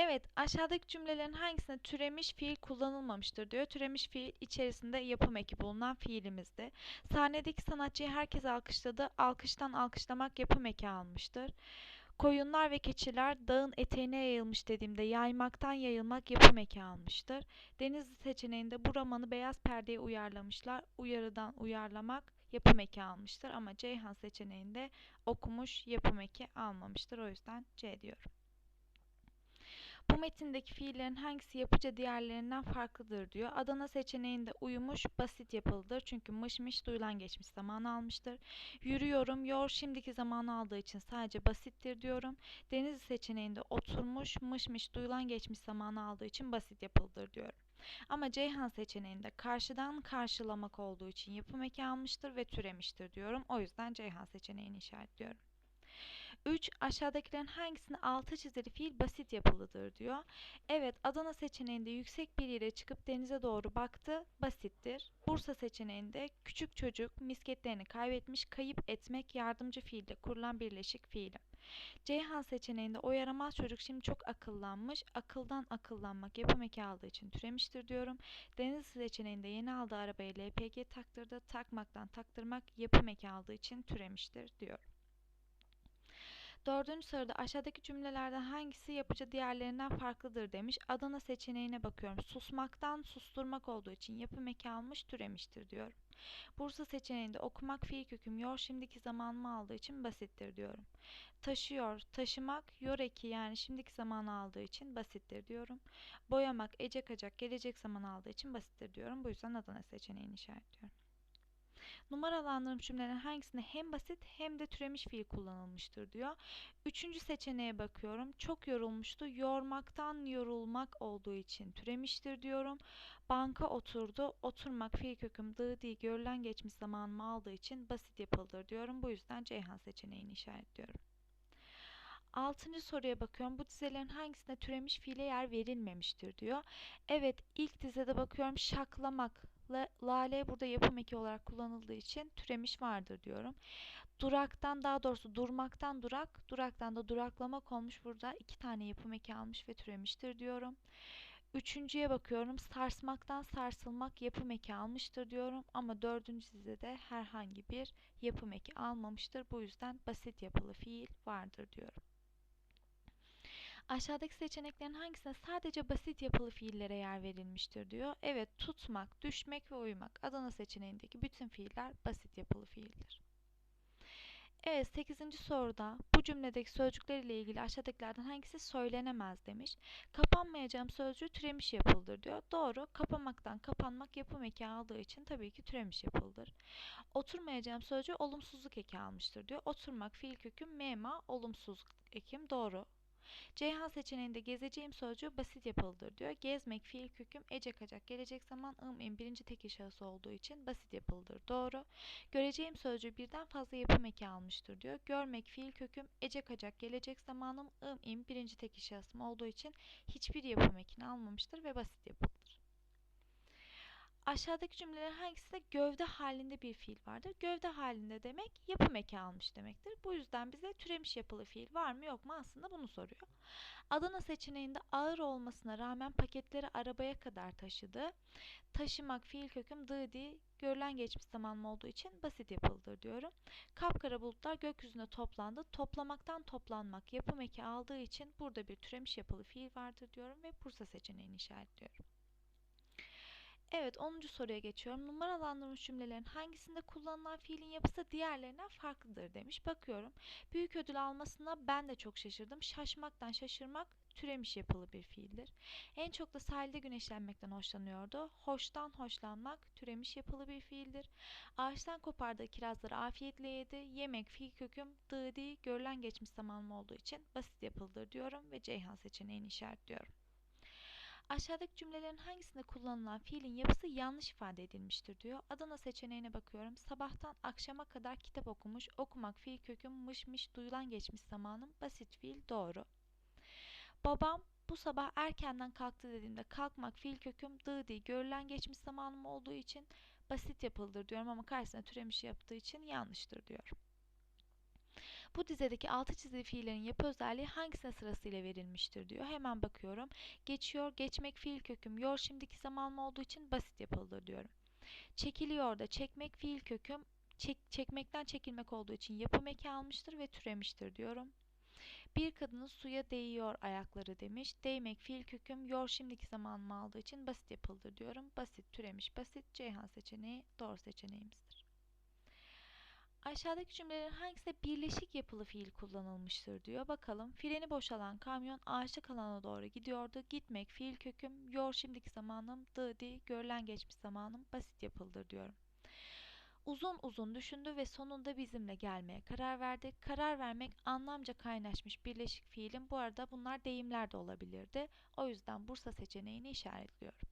Evet, aşağıdaki cümlelerin hangisinde türemiş fiil kullanılmamıştır diyor. Türemiş fiil içerisinde yapım eki bulunan fiilimizdi. Sahnedeki sanatçıyı herkes alkışladı. Alkıştan alkışlamak yapım eki almıştır. Koyunlar ve keçiler dağın eteğine yayılmış dediğimde yaymaktan yayılmak yapım eki almıştır. Denizli seçeneğinde bu romanı beyaz perdeye uyarlamışlar. Uyarıdan uyarlamak yapım eki almıştır ama Ceyhan seçeneğinde okumuş yapım eki almamıştır. O yüzden C diyorum. Bu metindeki fiillerin hangisi yapıca diğerlerinden farklıdır diyor. Adana seçeneğinde uyumuş basit yapılıdır. Çünkü mışmış duyulan geçmiş zaman almıştır. Yürüyorum yor şimdiki zamanı aldığı için sadece basittir diyorum. Denizli seçeneğinde oturmuş mışmış duyulan geçmiş zamanı aldığı için basit yapılıdır diyorum. Ama Ceyhan seçeneğinde karşıdan karşılamak olduğu için yapım eki almıştır ve türemiştir diyorum. O yüzden Ceyhan seçeneğini işaretliyorum. 3. Aşağıdakilerin hangisinde altı çizili fiil basit yapılıdır diyor. Evet Adana seçeneğinde yüksek bir yere çıkıp denize doğru baktı basittir. Bursa seçeneğinde küçük çocuk misketlerini kaybetmiş kayıp etmek yardımcı fiille kurulan birleşik fiilim. Ceyhan seçeneğinde o yaramaz çocuk şimdi çok akıllanmış. Akıldan akıllanmak yapım eki aldığı için türemiştir diyorum. Deniz seçeneğinde yeni aldığı arabaya LPG taktırdı. Takmaktan taktırmak yapım eki aldığı için türemiştir diyorum. Dördüncü soruda aşağıdaki cümlelerden hangisi yapıcı diğerlerinden farklıdır demiş. Adana seçeneğine bakıyorum. Susmaktan susturmak olduğu için yapım eki almış türemiştir diyorum. Bursa seçeneğinde okumak fiil köküm yor şimdiki zamanımı aldığı için basittir diyorum. Taşıyor, taşımak yor eki yani şimdiki zamanı aldığı için basittir diyorum. Boyamak, ecek acak gelecek zaman aldığı için basittir diyorum. Bu yüzden Adana seçeneğini işaretliyorum. Numaralandırılmış cümlelerin hangisinde hem basit hem de türemiş fiil kullanılmıştır diyor. Üçüncü seçeneğe bakıyorum. Çok yorulmuştu. Yormaktan yorulmak olduğu için türemiştir diyorum. Banka oturdu. Oturmak fiil köküm değil görülen geçmiş zamanımı aldığı için basit yapılır diyorum. Bu yüzden Ceyhan seçeneğini işaretliyorum. Altıncı soruya bakıyorum. Bu dizelerin hangisinde türemiş fiile yer verilmemiştir diyor. Evet ilk dizede bakıyorum şaklamak La, lale burada yapım eki olarak kullanıldığı için türemiş vardır diyorum. Duraktan daha doğrusu durmaktan durak, duraktan da duraklamak olmuş. Burada iki tane yapım eki almış ve türemiştir diyorum. Üçüncüye bakıyorum. Sarsmaktan sarsılmak yapım eki almıştır diyorum. Ama dördüncü dizede herhangi bir yapım eki almamıştır. Bu yüzden basit yapılı fiil vardır diyorum. Aşağıdaki seçeneklerin hangisine sadece basit yapılı fiillere yer verilmiştir diyor. Evet tutmak, düşmek ve uyumak. Adana seçeneğindeki bütün fiiller basit yapılı fiildir. Evet 8. soruda bu cümledeki sözcükler ile ilgili aşağıdakilerden hangisi söylenemez demiş. Kapanmayacağım sözcüğü türemiş yapıldır diyor. Doğru. Kapamaktan kapanmak yapım eki aldığı için tabii ki türemiş yapıldır. Oturmayacağım sözcüğü olumsuzluk eki almıştır diyor. Oturmak fiil köküm mema olumsuzluk ekim doğru. Ceyhan seçeneğinde gezeceğim sözcüğü basit yapılıdır diyor. Gezmek fiil köküm ecek acak gelecek zaman ım im birinci tekil şahıs olduğu için basit yapılıdır. Doğru. Göreceğim sözcüğü birden fazla yapım eki almıştır diyor. Görmek fiil köküm ecek acak gelecek zamanım ım im birinci tekil şahsım olduğu için hiçbir yapım ekini almamıştır ve basit yapılıdır. Aşağıdaki cümlelerin hangisinde gövde halinde bir fiil vardır? Gövde halinde demek yapım eki almış demektir. Bu yüzden bize türemiş yapılı fiil var mı yok mu aslında bunu soruyor. Adana seçeneğinde ağır olmasına rağmen paketleri arabaya kadar taşıdı. Taşımak fiil köküm dı görülen geçmiş zaman olduğu için basit yapılıdır diyorum. Kapkara bulutlar gökyüzünde toplandı. Toplamaktan toplanmak yapım eki aldığı için burada bir türemiş yapılı fiil vardır diyorum ve Bursa seçeneğini işaretliyorum. Evet 10. soruya geçiyorum. Numaralandırılmış cümlelerin hangisinde kullanılan fiilin yapısı diğerlerinden farklıdır demiş. Bakıyorum. Büyük ödül almasına ben de çok şaşırdım. Şaşmaktan şaşırmak türemiş yapılı bir fiildir. En çok da sahilde güneşlenmekten hoşlanıyordu. Hoştan hoşlanmak türemiş yapılı bir fiildir. Ağaçtan kopardığı kirazları afiyetle yedi. Yemek fiil köküm dı görülen geçmiş zamanım olduğu için basit yapılıdır diyorum ve Ceyhan seçeneğini işaretliyorum. Aşağıdaki cümlelerin hangisinde kullanılan fiilin yapısı yanlış ifade edilmiştir diyor. Adana seçeneğine bakıyorum. Sabahtan akşama kadar kitap okumuş. Okumak fiil köküm mışmış duyulan geçmiş zamanım. Basit fiil doğru. Babam bu sabah erkenden kalktı dediğimde kalkmak fiil köküm dı değil. Görülen geçmiş zamanım olduğu için basit yapıldır diyorum ama karşısına türemiş yaptığı için yanlıştır diyorum. Bu dizedeki altı çizili fiillerin yapı özelliği hangisine sırasıyla verilmiştir diyor. Hemen bakıyorum. Geçiyor, geçmek fiil köküm. Yor şimdiki zamanlı olduğu için basit yapılıdır diyorum. Çekiliyor da çekmek fiil köküm. Çek, çekmekten çekilmek olduğu için yapım eki almıştır ve türemiştir diyorum. Bir kadının suya değiyor ayakları demiş. Değmek fiil köküm. Yor şimdiki zamanımı aldığı için basit yapıldır diyorum. Basit türemiş basit. Ceyhan seçeneği doğru seçeneğimizdir. Aşağıdaki cümlelerin hangisinde birleşik yapılı fiil kullanılmıştır diyor. Bakalım. Freni boşalan kamyon ağaçlık alana doğru gidiyordu. Gitmek fiil köküm. Yor şimdiki zamanım. Dı görülen geçmiş zamanım. Basit yapıldır diyorum. Uzun uzun düşündü ve sonunda bizimle gelmeye karar verdi. Karar vermek anlamca kaynaşmış birleşik fiilin. Bu arada bunlar deyimler de olabilirdi. O yüzden Bursa seçeneğini işaretliyorum.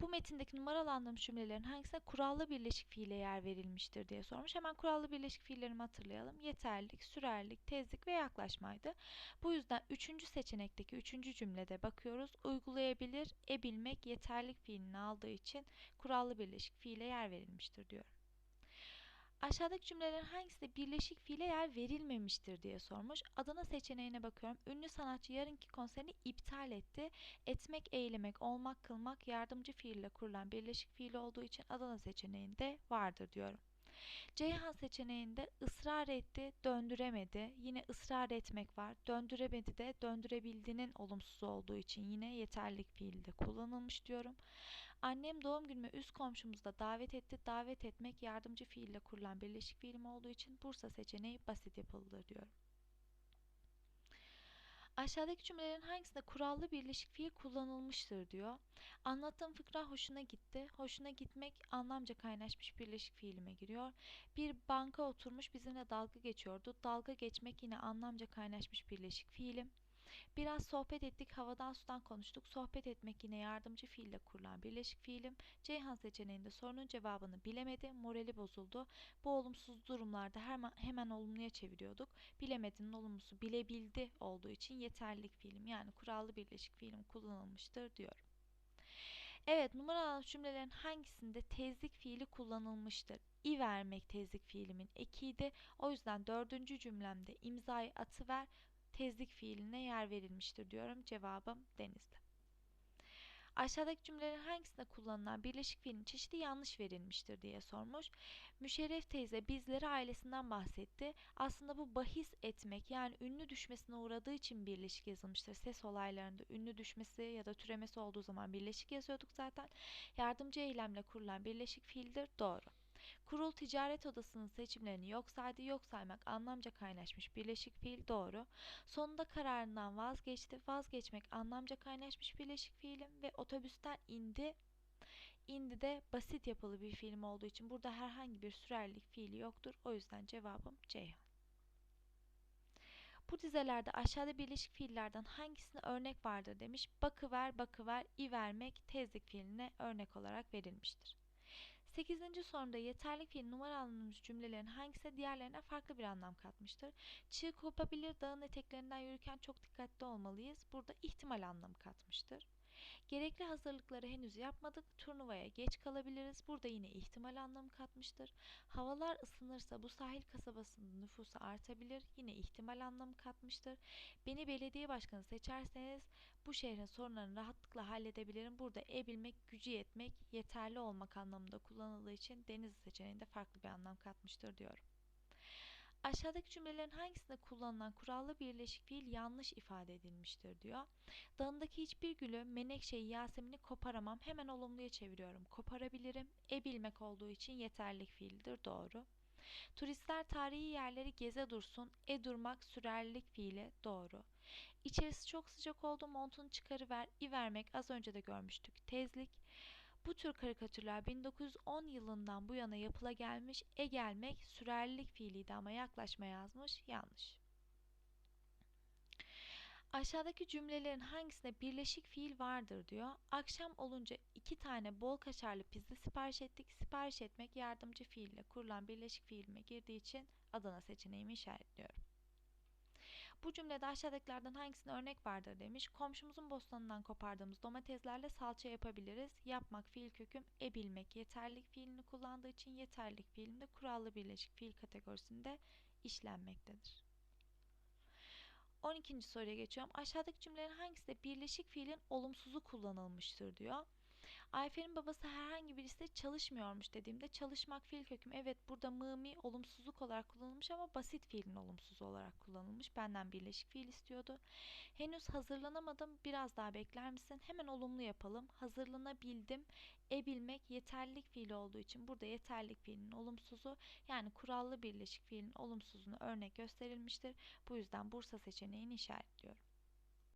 Bu metindeki numaralandığım cümlelerin hangisine kurallı birleşik fiile yer verilmiştir diye sormuş. Hemen kurallı birleşik fiillerimi hatırlayalım. Yeterlilik, sürerlik, tezlik ve yaklaşmaydı. Bu yüzden üçüncü seçenekteki üçüncü cümlede bakıyoruz. Uygulayabilir, ebilmek yeterlik fiilini aldığı için kurallı birleşik fiile yer verilmiştir diyorum. Aşağıdaki cümlelerin hangisinde birleşik fiile yer verilmemiştir diye sormuş. Adana seçeneğine bakıyorum. Ünlü sanatçı yarınki konserini iptal etti. Etmek, eylemek, olmak, kılmak yardımcı fiille kurulan birleşik fiil olduğu için Adana seçeneğinde vardır diyorum. Ceyhan seçeneğinde ısrar etti, döndüremedi. Yine ısrar etmek var. Döndüremedi de döndürebildiğinin olumsuz olduğu için yine yeterlik fiilde kullanılmış diyorum. Annem doğum günüme üst komşumuzda davet etti. Davet etmek yardımcı fiille kurulan birleşik fiilim olduğu için Bursa seçeneği basit yapılıdır diyorum. Aşağıdaki cümlelerin hangisinde kurallı birleşik fiil kullanılmıştır diyor. Anlattığım fıkra hoşuna gitti. Hoşuna gitmek anlamca kaynaşmış birleşik fiilime giriyor. Bir banka oturmuş bizimle dalga geçiyordu. Dalga geçmek yine anlamca kaynaşmış birleşik fiilim. Biraz sohbet ettik, havadan sudan konuştuk. Sohbet etmek yine yardımcı fiille kurulan birleşik fiilim. Ceyhan seçeneğinde sorunun cevabını bilemedi, morali bozuldu. Bu olumsuz durumlarda hemen, hemen olumluya çeviriyorduk. Bilemedinin olumlusu bilebildi olduğu için yeterlilik fiilim yani kurallı birleşik fiilim kullanılmıştır diyorum. Evet numaralı cümlelerin hangisinde tezlik fiili kullanılmıştır? İ vermek tezlik fiilimin ekiydi. O yüzden dördüncü cümlemde imzayı atıver tezlik fiiline yer verilmiştir diyorum. Cevabım denizde. Aşağıdaki cümlelerin hangisinde kullanılan birleşik fiilin çeşidi yanlış verilmiştir diye sormuş. Müşerref teyze bizlere ailesinden bahsetti. Aslında bu bahis etmek yani ünlü düşmesine uğradığı için birleşik yazılmıştır. Ses olaylarında ünlü düşmesi ya da türemesi olduğu zaman birleşik yazıyorduk zaten. Yardımcı eylemle kurulan birleşik fiildir. Doğru. Kurul ticaret odasının seçimlerini yok saydı. Yok saymak anlamca kaynaşmış birleşik fiil doğru. Sonunda kararından vazgeçti. Vazgeçmek anlamca kaynaşmış birleşik fiilim ve otobüsten indi. İndi de basit yapılı bir film olduğu için burada herhangi bir sürerlik fiili yoktur. O yüzden cevabım Ceyhan. Bu dizelerde aşağıda birleşik fiillerden hangisine örnek vardır demiş. Bakıver, bakıver, i vermek tezlik fiiline örnek olarak verilmiştir. 8. sorumda yeterli fiil numaralanmış cümlelerin hangisi diğerlerine farklı bir anlam katmıştır? Çığ kopabilir dağın eteklerinden yürürken çok dikkatli olmalıyız. Burada ihtimal anlamı katmıştır. Gerekli hazırlıkları henüz yapmadık. Turnuvaya geç kalabiliriz. Burada yine ihtimal anlamı katmıştır. Havalar ısınırsa bu sahil kasabasının nüfusu artabilir. Yine ihtimal anlamı katmıştır. Beni belediye başkanı seçerseniz bu şehrin sorunlarını rahatlıkla halledebilirim. Burada e bilmek, gücü yetmek, yeterli olmak anlamında kullanıldığı için deniz seçeneğinde farklı bir anlam katmıştır diyorum. Aşağıdaki cümlelerin hangisinde kullanılan kurallı birleşik fiil yanlış ifade edilmiştir diyor. Dağındaki hiçbir gülü, menekşeyi, yasemini koparamam. Hemen olumluya çeviriyorum. Koparabilirim. E bilmek olduğu için yeterlik fiildir. Doğru. Turistler tarihi yerleri geze dursun. E durmak sürerlilik fiili. Doğru. İçerisi çok sıcak oldu. Montunu çıkarıver. i vermek az önce de görmüştük. Tezlik. Bu tür karikatürler 1910 yılından bu yana yapıla gelmiş, e gelmek sürerlilik fiiliydi ama yaklaşma yazmış, yanlış. Aşağıdaki cümlelerin hangisinde birleşik fiil vardır diyor. Akşam olunca iki tane bol kaşarlı pizza sipariş ettik. Sipariş etmek yardımcı fiille kurulan birleşik fiilime girdiği için Adana seçeneğimi işaretliyorum. Bu cümlede aşağıdakilerden hangisine örnek vardır demiş. Komşumuzun bostanından kopardığımız domateslerle salça yapabiliriz. Yapmak fiil köküm e bilmek yeterlik fiilini kullandığı için yeterlik fiilinde kurallı birleşik fiil kategorisinde işlenmektedir. 12. soruya geçiyorum. Aşağıdaki cümlelerin hangisinde birleşik fiilin olumsuzu kullanılmıştır diyor. Ayfer'in babası herhangi birisi çalışmıyormuş dediğimde çalışmak fiil köküm. Evet burada mımi olumsuzluk olarak kullanılmış ama basit fiilin olumsuzu olarak kullanılmış. Benden birleşik fiil istiyordu. Henüz hazırlanamadım. Biraz daha bekler misin? Hemen olumlu yapalım. Hazırlanabildim. E bilmek yeterlilik fiili olduğu için burada yeterlilik fiilinin olumsuzu yani kurallı birleşik fiilin olumsuzunu örnek gösterilmiştir. Bu yüzden Bursa seçeneğini işaretliyorum.